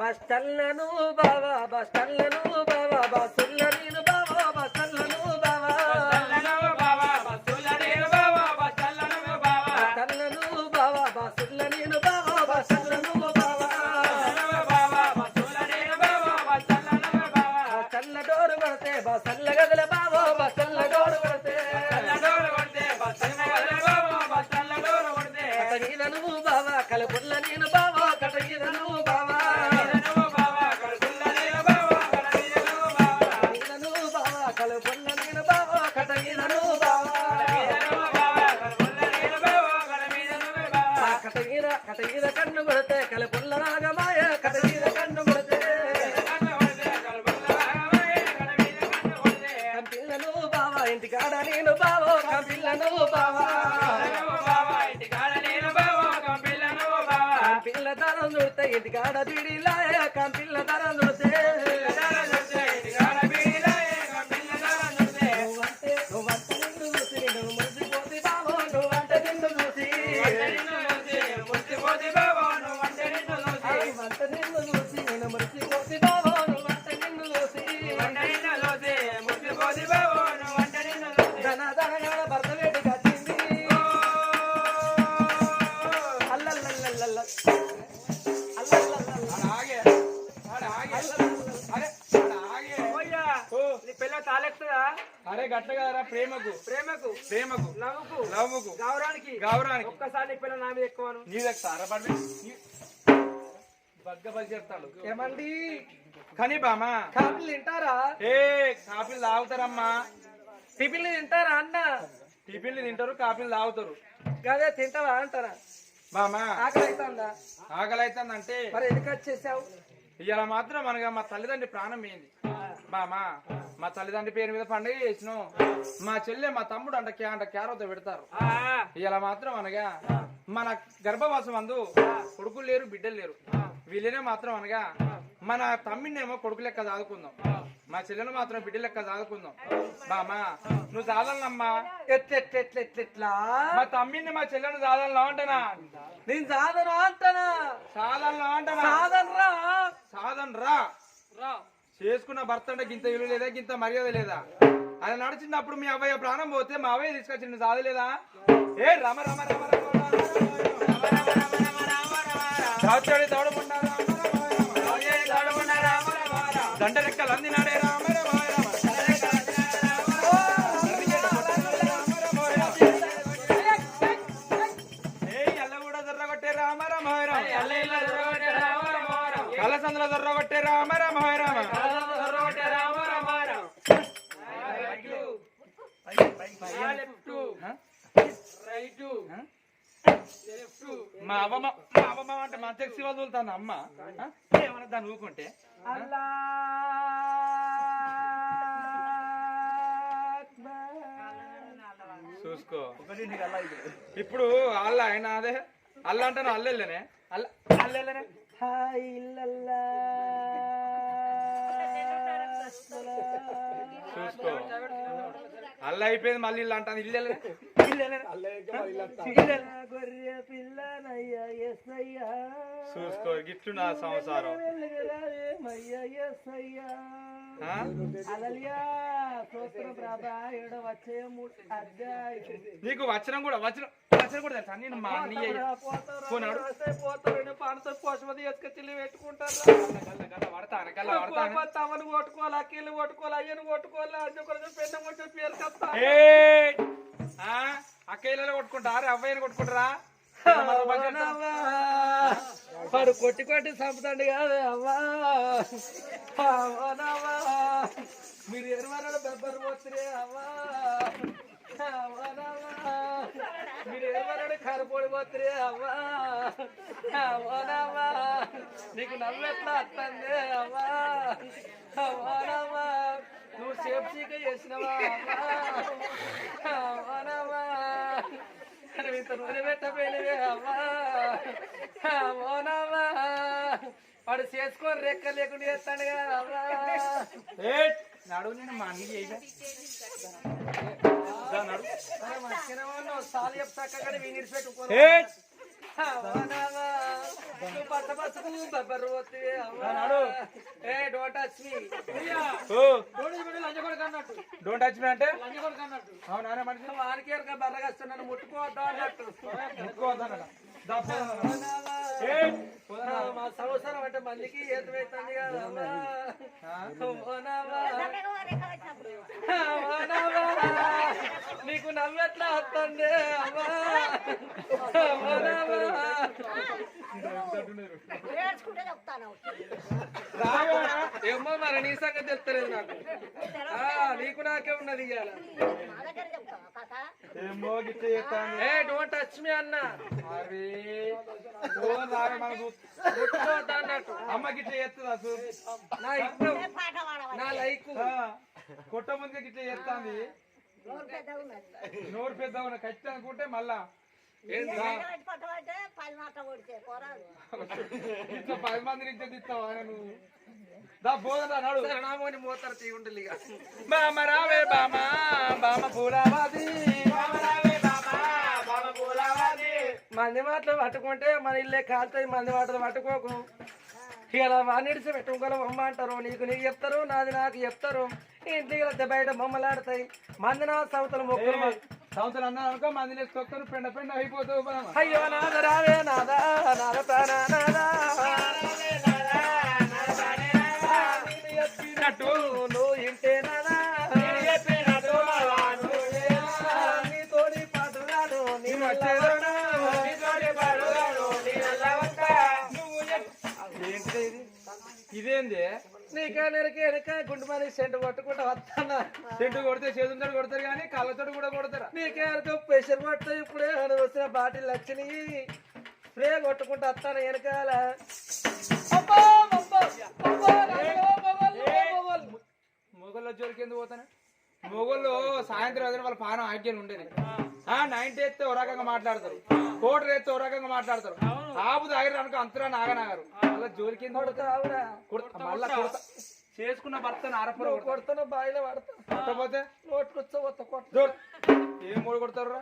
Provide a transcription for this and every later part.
బస్తల్లను బాబా బస్తల్లను బాబా బస్సుల నేను కటగిర కన్ను కొడితే కలపుల్ల రాగమాయ కటగిర కన్ను కొడితే కంపిల్లను బావా ఇంటికాడ నేను బావో కంపిల్లను బావా. కంపిల్ల దరం చూస్తే ఇంటికాడ బిడిలాయ కంప ఏమండి? కానీ బామా కాఫీలు తింటారా? ఏ కాఫీలు తాగుతారమ్మా. టిఫిన్లు తింటారా అన్న? టిఫిన్లు తింటారు కాఫీలు తాగుతారు. గదే తింటావా అంటారా? బామా ఆకలి అవుతుందా ఆకలి అవుతుందంటే మరి ఎందుకు వచ్చేసావు ఇవాళ మాత్రం మనగా మా తల్లిదండ్రి ప్రాణం ఏంది? బామా మా తల్లిదండ్రి పేరు మీద పండుగ చేసినాం. మా చెల్లె మా తమ్ముడు అంట క్యా అంట క్యారోతో పెడతారు. ఇలా మాత్రం అనగా మన గర్భవాసం అందు కొడుకులు లేరు బిడ్డలు లేరు. వీళ్ళనే మాత్రం అనగా మన తమ్మినేమో కొడుకు లెక్క చదువుకుందాం. మా చెల్లెను మాత్రం బిడ్డ లెక్క చదువుకుందాం. బామా నువ్వు ఎట్లెట్లెట్లెట్లా మా తమ్మిని మా చెల్లెను చాలన్నా అంటనా? నేను సాధన అంటానా? చాలన్నా అంటనా? సాధనరా సాధన రా. చేసుకున్న భర్త అంటే గింత విలువ లేదా గింత మర్యాద లేదా? అది నడిచినప్పుడు మీ అబ్బాయి ప్రాణం పోతే మా అబ్బాయి తీసుకొచ్చి నువ్వు చాలలేదా? ఏ రమ రమ రమ రమ. దండరెక్కలు రమ వదులుతాను అమ్మ ఏమన్నా దాన్ని ఊకుంటే అల్లా చూసుకో. ఇప్పుడు అల్ల ఆయన అదే అల్ల అంటాను అల్లెళ్ళనే? అల్ల అల్లెళ్ళనే? హాయ్ ఇల్లల్లా చూసుకో. అల్ల అయిపోయింది మళ్ళీ ఇల్లు అంటాను ఇల్లెళ్ళనే గొర్రె పిల్లనయ్యా ఎస్సయ్యా. చూసుకో గిట్లు నా సంసారం నీకు వచనం కూడా వచనం వచనం కూడా తెలుసా? నేను మా అన్నయ్య పోతారు పానతో ఎత్తుకొచ్చి పెట్టుకుంటారు? పడతాను పడతాను తమను కొట్టుకోవాలి అక్కీలు కొట్టుకోవాలి అయ్యను కొట్టుకోవాలి అన్ని కొడుకు పెద్ద కొంచెం పేరు! ఆ అక్కయ్యలో కొట్టుకుంటారా? అబ్బాయిని కొట్టుకుంటారా వాడు కొట్టి కొట్టి చంపుతాడు కాదు అవ్వా. మీరు ఎరువన్నాడు బెబ్బరు పోతురే అవ్వా. మీరు ఎరువన్నాడు కరపొడి పోతురే అవ్వా. అవ్వనవ్వా నీకు నవ్వు ఎట్లా వస్తుంది అవ్వా. నువ్వు సేఫ్ సీక చేసినవా అవ్వా. ఇంత నూనె పెట్టపోయినవే అవ్వా అవ్వనవ్వా వాడు చేసుకొని రెక్క లేకుండా చేస్తాడు కదా నేను మా సాలు చెప్తాక కానీ పచ్చ పచ్చకు బబ్బరు ఏ don't touch me don't touch me అంటే అవునా మనిషి వానికి ఎరక బర్రగస్తా నన్ను అన్నట్టు ముట్టుకోవద్దు మా సంవత్సరం అంటే మందికి ఏతమైతుంది కదా అవ్వా. అవనావా. అవనావా. నీకు నవ్వెట్లా వస్తుంది? ఏమో మరి నీ సంగతి తెలుస్తలేదు నాకు. ఆ, నీకు నాకే ఉన్నది ఇవాళ. ఏ డోంట్ టచ్ మీ అన్న. అన్నట్టు. అమ్మ గిట్ల చేస్తుందా? నా ఇష్టం. నా లైక్. కొట్ట ముందుగా గిట్ల చేస్తాంది. నోరు పెద్ద ఉన్న ఖచ్చితంగా అనుకుంటే మళ్ళా ఇట్లా పది మంది నుంచి తీస్తావా నువ్వు? దా పోదా నడు. శరణామోని మోతారు తీయుంటుంది ఇక. బామ రావే బామ బామ పూలవాది. మంది మాటలు పట్టుకుంటే మన ఇల్లే కాలుతాయి మంది మాటలు పట్టుకోకు. ఇలా వాణిడిచి పెట్టుకోగల బొమ్మ అంటారు. నీకు నీకు చెప్తారు నాది నాకు చెప్తారు. ఇంటికి వెళ్తే బయట బొమ్మలాడతాయి. మంది నా సవతలు మొక్కలు సంవత్సరం అన్నారు అనుకో మంది తొక్కరు పెండ పెండ అయిపోతావు అయ్యో నాద రావే నాదా నాద నాదా. మని సెంటు కొట్టుకుంటా వస్తానా? చెట్టు కొడితే చేతులతో కొడతారు కానీ కళ్ళతోటి కూడా కొడతారు. నీకే ప్రెషర్ పడితే ఇప్పుడే ఆడ వచ్చిన బాటిల్ వచ్చినాయి స్ప్రే కొట్టుకుంటా వస్తాను వెనకాల. మొగల్లో జోలికి ఎందుకు పోతాను? మొగోళ్ళు సాయంత్రం అయితే వాళ్ళ పానం ఆజ్ఞలు ఉండేది. ఆ నైన్టీ ఎత్తే ఓ రకంగా మాట్లాడతారు. కోటర్ ఎత్తే ఓ రకంగా మాట్లాడతారు ఆపు తాగిరు అనుకో అంతరా నాగనాగారు. అలా జోలికి ఎందుకు కొడతావురా. కొడతా మళ్ళా కొడతా. చేసుకున్న భర్త నువ్వు కొడతాను బాయిలో పడతా కొట్టపోతే? నోటుకొచ్చా కొట్ట జోర్ ఏం మూడు కొడతారు రా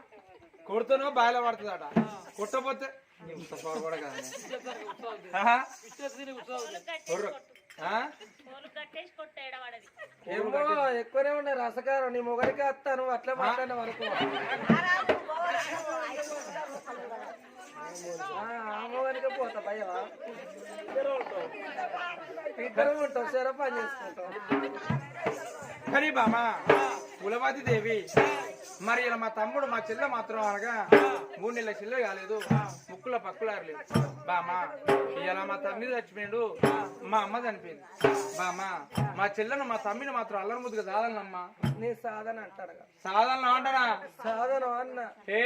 కొడుతానో బాయిలో పడుతుందట కొట్టపోతే? ఇంత కాదు. ఏమో ఎక్కువనే ఉన్నాయి రసకారం. నీ మొగరికి వస్తాను అట్లా మాట్లాడినావు అనుకో. ఆ మొగనికి పోతా భయవా ఇద్దరు ఉంటావు సరే పని చేసుకుంటావు కానీ బామా కులవాది దేవి. మరి ఇలా మా తమ్ముడు మా చెల్లె మాత్రం అనగా మూడు నెలల చెల్లె కాలేదు ముక్కుల పక్కులారలేదు బామా ఇలా మా తమ్మిది చచ్చిపోయిండు మా అమ్మ చనిపోయింది. బామా మా చెల్లెను మా తమ్మిని మాత్రం అల్లరి ముద్దుగా సాధనమ్మా నీ సాధన అంటాడు. సాధన అంటారా? సాధన అన్న. ఏ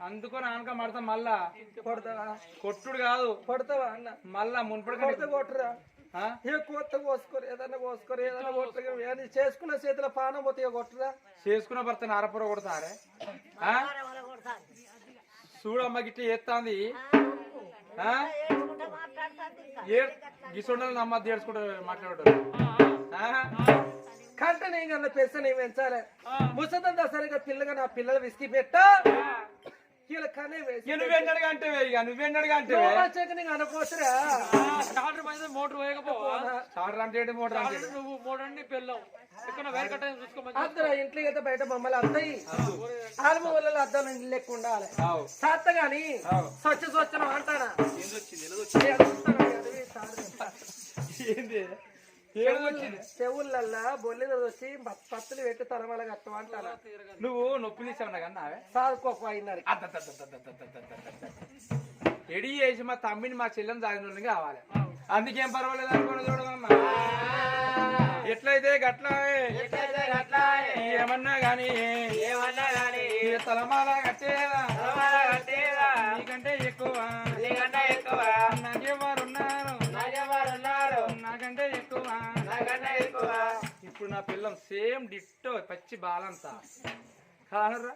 అందుకని ఆనక మడతాం మళ్ళా. కొడతావా? కొట్టుడు కాదు. కొడతావా అన్న? మళ్ళా మున్పడి కొడితే కొట్టురా? ఏ కొత్త కోసుకోరు ఏదన్నా కోసుకోరు ఏదన్నా కొట్టరు ఏదైనా చేసుకున్న చేతిలో పానం పోతే కొట్టురా? చేసుకున్న భర్త నారపుర కొడతారే? చూడమ్మ గిట్ల చేస్తాంది ఆ? ఏడ్చుకుంటే మాట్లాడుతుంది ఇంకా ఏ గిసొండలు నమ్మద్దు ఏడ్చుకుంటూ మాట్లాడతారు కంట నీ కన్నా పెస నీ పెంచాలి? ముసదంతా సరిగా పిల్లగా నా పిల్లలు విసికి పెట్టా? నువ్వెన్నడుగా అంటే ఇక నువ్వెన్నడుగా అంటే అనుకోసరా స్టార్టర్ పైన మోటార్ వేయకపోవా? సార్ అంటే మోటార్ అంటే? నువ్వు మోటార్ని పెళ్ళావు. ఎక్కడ వైర్ కట్ట చూసుకోమని అద్దరు ఇంట్లో అయితే బయట బొమ్మలు అద్దాయి ఆల్మ వల్ల అద్దాలు ఇంటి లెక్క ఉండాలి. సాత్త గాని. స్వచ్ఛ స్వచ్ఛనం అంటానా? ఏంది? చెవులల్లా బొల్లిన వచ్చి పత్- పత్తులు పెట్టి తరమల కట్టం అంటానా నువ్వు నొప్పి తీసావు కన్నా సాదుకోప అయినారు ఎడి చేసి మా తమ్మిని మా చెల్లెని తాగిన వాళ్ళని కావాలి అందుకేం పర్వాలేదు అనుకుని చూడమమ్మా ఎట్లయితే గట్ల ఏమన్నా గాని ఏమన్నా గాని తలమాల కట్టేదా? నీకంటే ఎక్కువ నీకంటే ఎక్కువ. నాకెవరున్నారు నాకెవరున్నారు ఇప్పుడు నా పిల్లం సేమ్ డిట్టో పచ్చి బాలంతా. కానరా?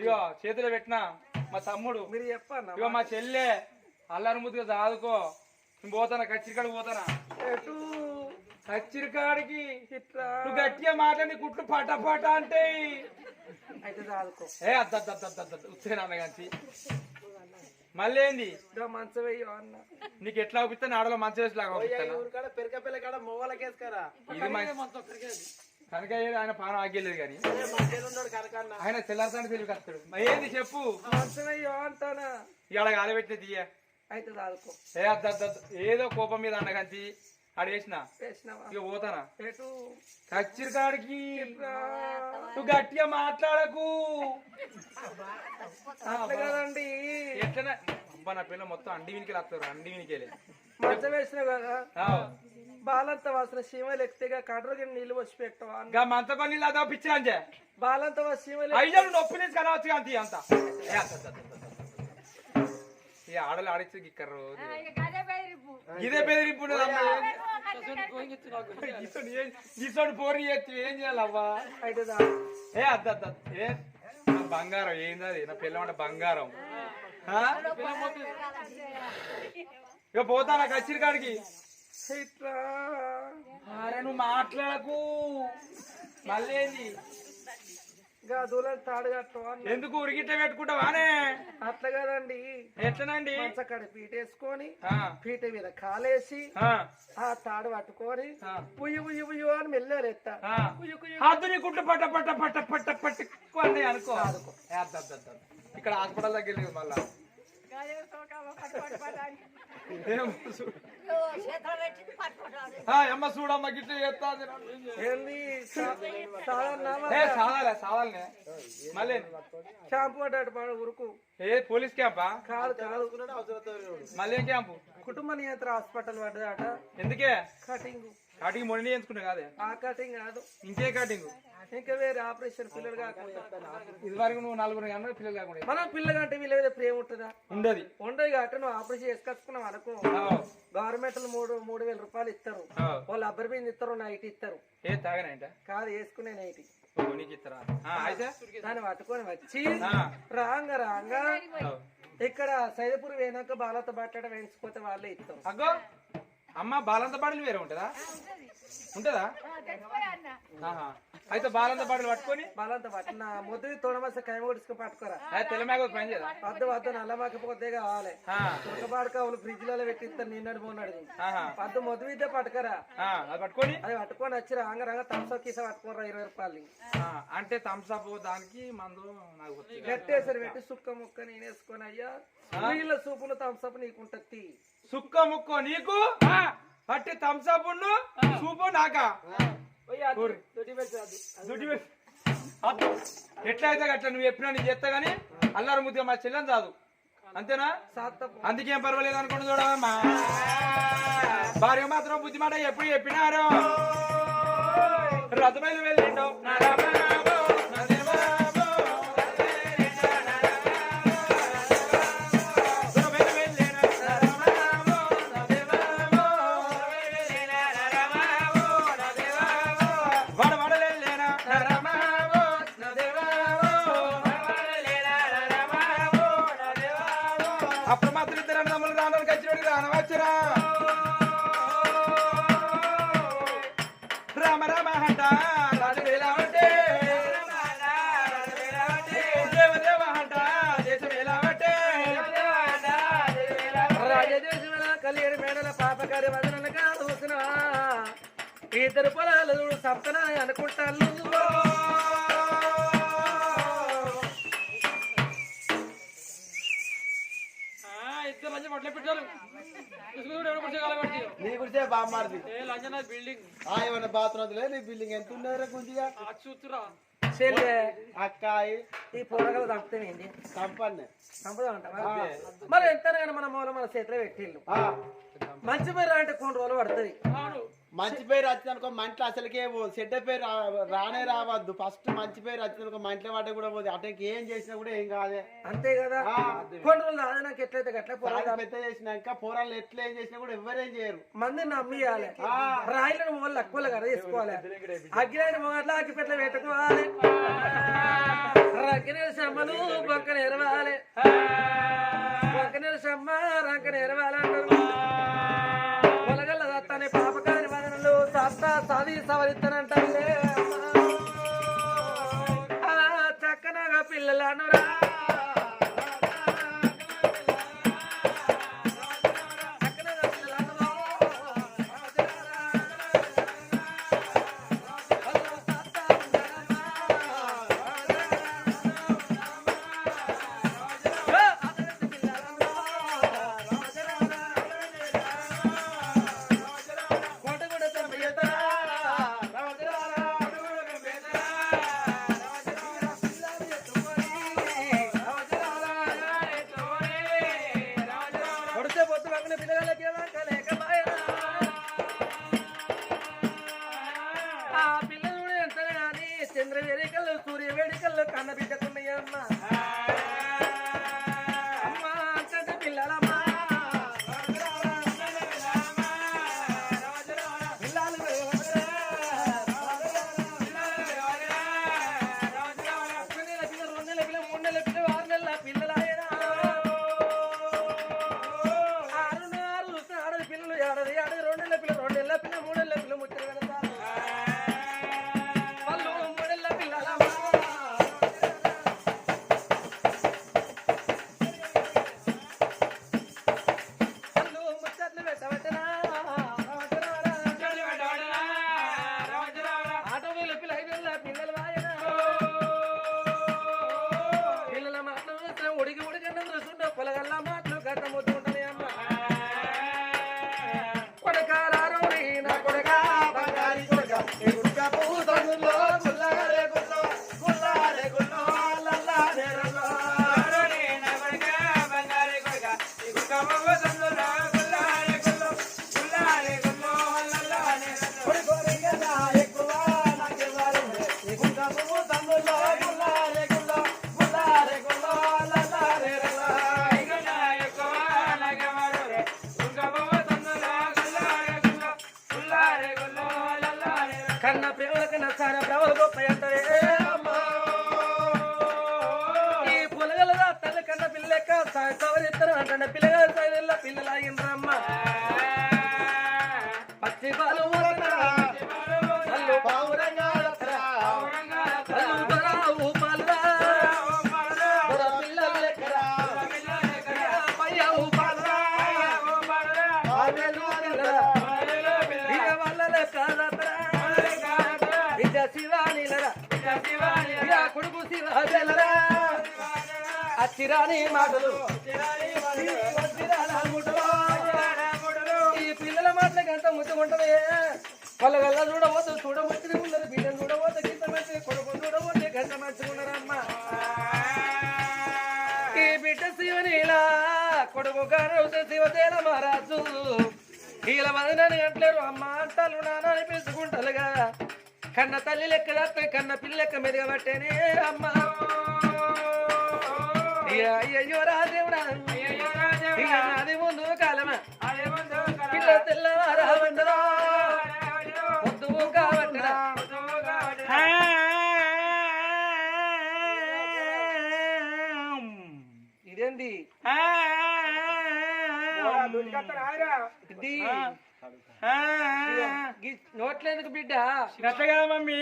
ఇగో చేతిలో పెట్టినా మా తమ్ముడు. మీరు చెప్పన్నా ఇగో మా చెల్లె. అల్లరి ముద్దుగా నేను పోతానా కచ్చిరికాడికి పోతానా? ఎటు? కచ్చిరికాడికి. నువ్వు గట్టిగా మాట్లాడి కుట్లు పట పట అంటే అయితే చదువుకో ఏ అద్ద అద్ద అద్ద అద్ద అద్ద ఉత్తగా అన్నగాంచి మళ్ళీ ఏంది ఇంకా మంచం వెయ్యో అన్న. నీకు ఎట్లా అవుపిస్తాను ఆడలో మంచి వేసి లాగా ఇది కనుక ఆయన పానం ఆగలేదు కానీ. ఆయన తెల్లారిసాని తెలివి కస్తాడు ఏంది చెప్పు? మంచం వెయ్యో అంటానా. ఇవాళ గాలబెట్టిన తీయ. అయితే. ఏదో కోపం మీద అన్నగాంచి అడిగేసిన వేసినావా ఇక పోతానా? నువ్వు గట్టిగా మాట్లాడకు. అట్లా కదండి. ఎట్లనే? అబ్బా నా పిల్ల మొత్తం అండి వినికి వస్తారు అండి వినికేలే మంచం వేసినావు కదా? బాలంత వాసన సీమలు ఎక్కితేగా కడ్రకి నీళ్ళు వచ్చి పెట్టవా. ఇంకా మంత కొన్ని అదో పిచ్చిరాంజే బాలంత వాసన సీమలు ఐదు నొప్పి నుంచి కనవచ్చు అంత. అంత ఆడలు ఆడిచ్చు గిక్కరు ఇదే బెదిరింపు గిసోడు పోరి ఏం చేయాలవ్వా. ఏ అద్ద అద్ద అద్ద. ఏ నా బంగారం ఏంది అది? నా పిల్లమంట బంగారం? ఇక పోతానా కచ్చిరికాడికి ఇట్లా అరే నువ్వు మాట్లాడకు. మళ్ళీ తాడు. ఎందుకు ఉరిగిట్ట పెట్టుకుంటావానే? అట్లా కదండి. ఎట్లనండి? మంచక్కడ పీట వేసుకొని ఆ, పీట మీద కాలేసి ఆ, ఆ తాడు పట్టుకొని. పుయ్యి పుయ్యి పుయ్యు అని మెల్లారు ఎత్త. ఆ. హద్దుని గుట్టు పట్ట పట్ట పట్ట పట్ట పట్టుకోండి అనుకో. అద్ద. ఇక్కడ హాస్పిటల్ దగ్గర మళ్ళా. అమ్మ చూడమ్మ గిట్ల చేస్తాది ఏంది సా- సాధారణ ఏ సాదాలే సాదాలనే మళ్ళీ? పడ్డాడు పాడు ఉరుకు. ఏ పోలీస్ క్యాంపా? కాదు కాదు. మళ్ళీ క్యాంపు? కుటుంబ నియంత్రణ హాస్పిటల్ పడ్డదట. ఎందుకే? కటింగ్. కాటింగ్ మొన్న ఎంచుకున్నా కాదే? ఆ కటింగ్ కాదు. ఇంకే కాటింగ్? ఇంకా వేరే ఆపరేషన్ పిల్లలు కాకుండా. ఇది వరకు నువ్వు నలుగురు అన్న పిల్లలు కాకుండా మన పిల్లగంటే వీళ్ళ మీద ప్రేమ ఉంటుందా? ఉండదు. ఉండదు కాబట్టి నువ్వు ఆపరేషన్ చేసుకొచ్చుకున్నావు అనుకో. గవర్నమెంట్ మూడు మూడు వేల రూపాయలు ఇస్తారు. వాళ్ళు అబ్బరి మీద ఇస్తారు నైట్ ఇస్తారు. ఏ తాగనంట కాదు వేసుకునే నైట్. నీకు ఇస్తారా? ఆ, అయితే? దాన్ని పట్టుకొని వచ్చి. రాంగ రాంగ. ఇక్కడ సైదపూర్ వేనాక బాలత బట్టడ వేయించిపోతే వాళ్ళే ఇస్తారు. అగ్గో. అమ్మ బాలంత బాటలు వేరే ఉంటుందా? ఉంటుందా. అయితే బాలంత బాటలు పట్టుకొని? బాలంత బట్ట నా ముద్దు తోడమస కైమ కొడుచుకు పట్టుకోరా. అది తెల్లమేక పని చేయదా? వద్దు వద్దు నల్లమాకపోతే కావాలి ఆ, ఉడకబాడక వాళ్ళు ఫ్రిడ్జ్లలో పెట్టిస్తారు నిన్నటి పోన్నాడు ఆహా. వద్దు మొద్దు విద్య పట్టుకరా. ఆ, అది పట్టుకొని? అది పట్టుకొని వచ్చి రాంగ రాంగ తమసో కీస పట్టుకోరా ఇరవై రూపాయలు ఆ, అంటే థమ్స్అప్ దానికి మందు నాకు గట్టేసరి పెట్టి సుక్క ముక్క నేను వేసుకొని అయ్యా నీళ్ళ సూపులు తమసపు నీకుంటది సుక్క ముక్కో నీకు? పట్టి థమ్స్అప్ సూపు నాకా. ఎట్లా అయితే అట్లా నువ్వు ఎప్పుడైనా నేను చేస్తా గానీ అల్లారు ముద్దుగా మా చెల్లెని చాదు అంతేనా? అందుకేం పర్వాలేదు అనుకుంటు చూడమ్మా భార్య మాత్రం బుద్ధి మాట ఎప్పుడు చెప్పినారు? రథమైన వెళ్ళిండు. ఇద్దరు పొలాలు చూడు అనుకుంటాను ఇద్దరు లంచం పట్ల పెట్టారు. నీ గురించే బిల్డింగ్ ఆ ఏమన్నా బాత్రూమ్ లేదు నీ బిల్డింగ్ ఎంత ఉన్నారా గుంజిగా? అది చూస్తురా. చెల్లె అక్కాయి. ఈ పొరగలు చంపుతామేంటి మరి ఎంత మన మూల మన చేతిలో పెట్టిల్లు ఆ, మంచి పేరు అంటే కొన్ని రోజులు పడుతుంది. మంచి పేరు వచ్చిందనుకో మంటలో అసలుకే పో చెడ్డ పేరు రానే రావద్దు. ఫస్ట్ మంచి పేరు వచ్చిందనుకో మంటలో పడ్డ కూడా పోదు. అటకి ఏం చేసినా కూడా ఏం కాదే. అంతే కదా? ఆ, కొన్ని రోజులు ఆది నాకు ఎట్లయితే గట్ల బాగా పొరగా పెద్ద చేసినాక పోరాలు ఎట్లా ఏం చేసినా కూడా ఎవరేం చేయరు. మంది నమ్మియాలి. రాయిలను మొగలు తక్కువ కదా తీసుకోవాలి అగ్గిరాని మొగట్ల అగ్గిపెట్ల పెట్టుకోవాలి రక్కనే సమ్మలు బొక్కన ఎరవాలి. బొక్కనే సమ్మ రంకన ఎరవాలి సత్తా సాది కదలకి వెళ్ళకలేక అచ్చిరాని మాటలు. ఈ పిల్లల మాటలకి ఎంత ముద్దు ఉంటది. వాళ్ళ వెళ్ళ చూడబోతు చూడబోతుంది ఉన్నారు బిడ్డను చూడబోతే గంట మంచి కొడుకు చూడబోతే గంట మంచిగా ఉన్నారమ్మా ఈ బిడ్డ శివనీలా కొడుకు గారు శివసేన మహారాజు. వీళ్ళ వదిన అంటారు అమ్మ అంటారు నాన్న అని పిలుచుకుంటారుగా. కన్న తల్లి లెక్క దత్త కన్న పిల్ల లెక్క మెరుగ పట్టేనే అమ్మ. అయ్యయ్యో రాదేవుడా. నాది ముందు కాలమా. పిల్ల తెల్లవారా వండరా ఇదేంది? ఇది నోట్లేందుకు బిడ్డ? కదా మమ్మీ.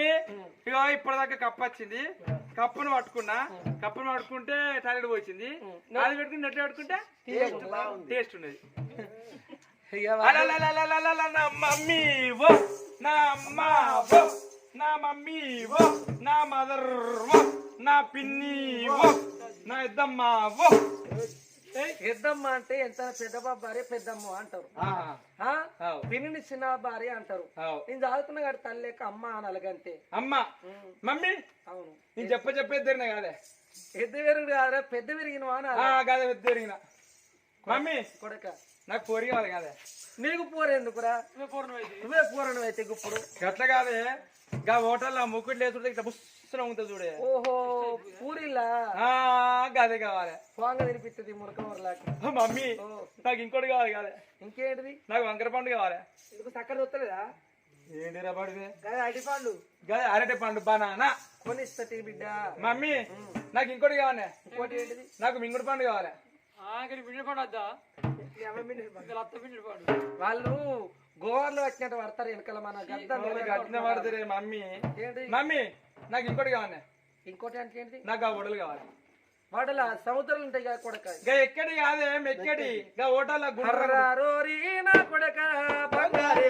ఇగో ఇప్పటిదాకా కప్పు వచ్చింది కప్పును పట్టుకున్నా. కప్పును పట్టుకుంటే టాయిలెట్ పోయింది. అది పెట్టుకుని నెట్ పెట్టుకుంటే టేస్ట్ ఉన్నది. నా మమ్మీ వో నా అమ్మ నా మమ్మీ వో నా మదర్ నా పిన్ని వో నా ఇద్దమ్మ వో. పెద్దమ్మ అంటే ఎంత? పెద్ద భార్య పెద్దమ్మ అంటారు. పిన్నిని చిన్న భార్య అంటారు. నేను చదువుకున్న కాదు తల్లి లేక అమ్మ అనలగంతే అమ్మ. మమ్మీ. అవును. నేను చెప్ప చెప్పేద్దరిన కాదే. పెద్ద పెరుగుడు కాదురా పెద్ద పెరిగిన ఆ, కాదే పెద్దరిగిన మమ్మీ. కొడక. నాకు పోరి కావాలి కాదే. నీకు పోరెందుకురా నువ్వే పూరణం అయితే. ఇప్పుడు. గట్ల కాదే. గా హోటల్లో ముక్కుడు లేచుంటే ఇట్లా బుస్సున ఉంటుంది చూడే. ఓహో పూరిలా? గదే కావాలి. పోంగ తినిపిస్తుంది మురక మురలాకి. మమ్మీ నాకు ఇంకోటి కావాలి కాదే ఇంకేంటిది? నాకు వంకర పండు కావాలి. ఇందుకు చక్కెర వస్తలేదా ఏంటి రా పడితే అడి పండు. గదే అరటి పండు బనానా. కొనిస్తటి బిడ్డ. మమ్మీ నాకు ఇంకోటి కావాలి. ఇంకోటి ఏంటిది? నాకు మింగుడు పండు కావాలి. ఆఖరి పిండి పండు. వద్దా వాళ్ళు గోవాలో వచ్చినట్టు పడతారు వెనకాల మన గద్ద గట్టిన పడుతురే మమ్మీ. ఏంటి? మమ్మీ నాకు ఇంకోటి కావాలి. ఇంకోటి అంటే ఏంటిది? నాకు ఆ వడలు కావాలి. వాడల సముద్రాలు ఉంటాయి కదా కొడక. ఎక్కడి కాదే మెక్కడి గా హోటల్ గుండ్ర హర్రారోరి నా కొడక బంగారి